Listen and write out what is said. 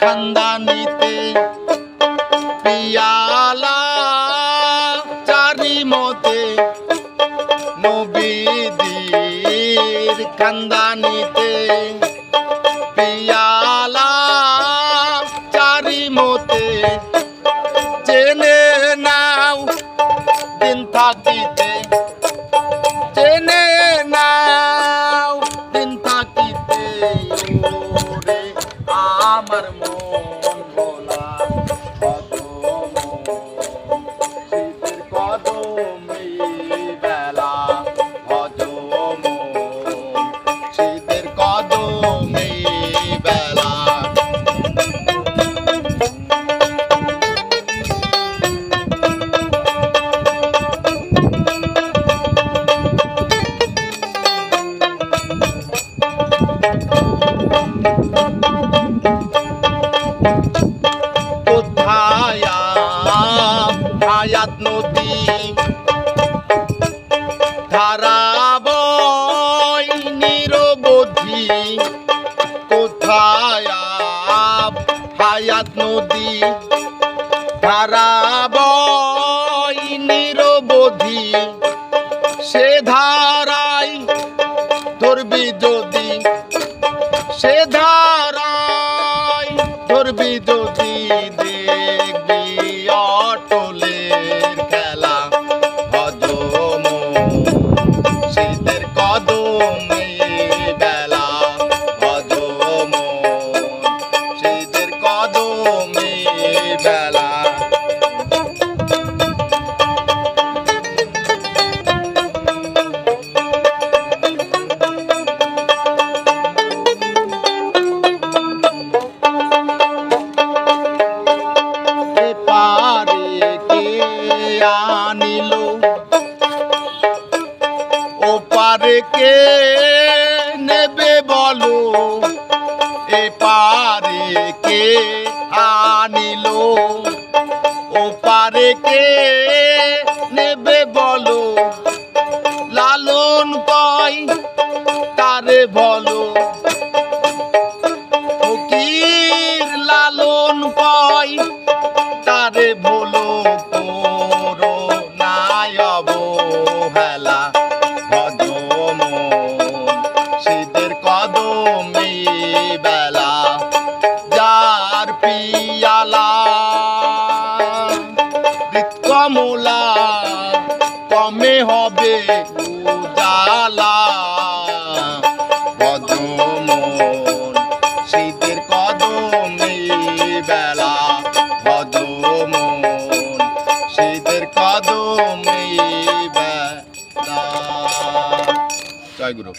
খানদানিতে পিয়ালা চারি মতে নবীদের খানদানিতে পিয়ালা চারি মতে জেনে নাও দিন থাকিতে কোথায় হায়াত নদী? ধারাবয় নিরবধি। কোথায় হায়াত নদী? ধারাবয় নিরবধি। সে ধারায় ধরবি যদি সে ধারায় ধরবি পারে কে নেবে বলো? এ পারে কে আনিল? ও পারে কে নেবে বলো? লালন কয় তারে বলো? তুমি বেলা, যার পিয়ালা। কমলা কমে হবে উজালা। কদম শীতের কদমে বেলা। কদম শীতের কদমি বেলা। জয় গুরু।